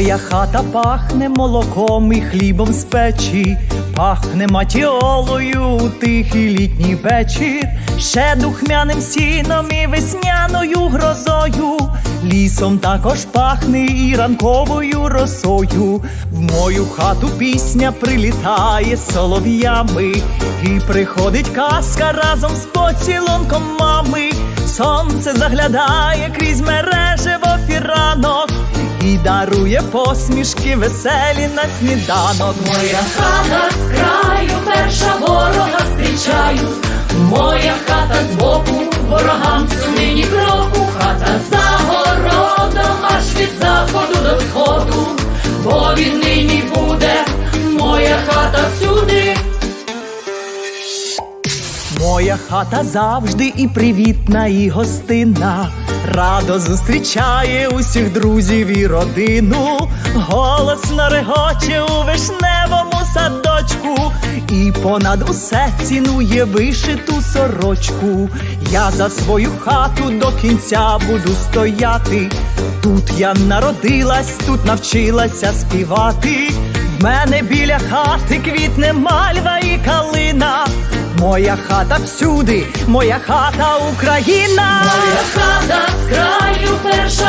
Моя хата пахне молоком і хлібом з печі, пахне матіолою у тихий літній вечір, ще духмяним сіном і весняною грозою. Лісом також пахне і ранковою росою. В мою хату пісня прилітає солов'ями, і приходить казка разом з поцілунком мами. Сонце заглядає крізь мережево фіранок і дарує посмішки веселі на сніданок. Моя хата з краю, перша ворога зустрічаю. Моя хата збоку, ворогам сюди ні кроку. Хата за городом, аж від заходу до сходу. Бо він нині буде, моя хата всюди. Моя хата завжди і привітна, і гостинна. Радо зустрічає усіх друзів і родину. Голосно регоче у вишневому садочку. І понад усе цінує вишиту сорочку. Я за свою хату до кінця буду стояти. Тут я народилась, тут навчилася співати. В мене біля хати квітне мальва і калина. Моя хата всюди, моя хата Україна. Моя хата з краю, перша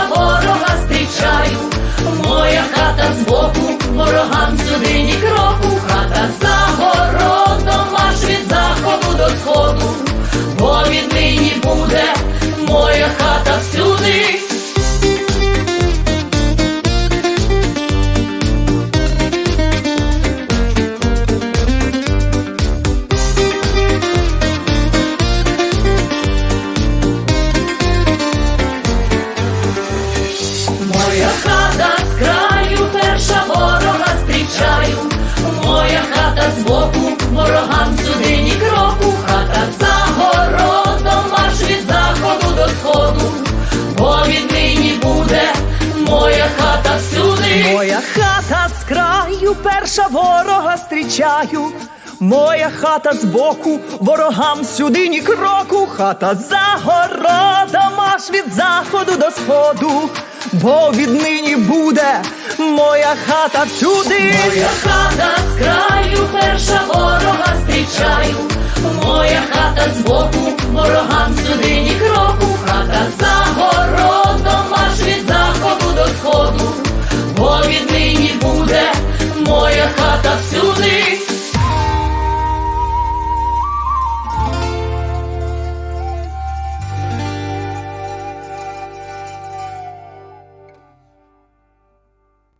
Моя хата з краю, перша ворога зустрічаю. Моя хата збоку, ворогам сюди ні кроку. Хата за городом, аж від заходу до сходу. Бо він нині буде, моя хата всюди. Моя хата з краю, перша ворога зустрічаю. Моя хата збоку, ворогам сюди ні кроку. Хата за городом, аж від заходу до сходу. Бо віднині буде моя хата всюди. Моя хата з краю, перша ворога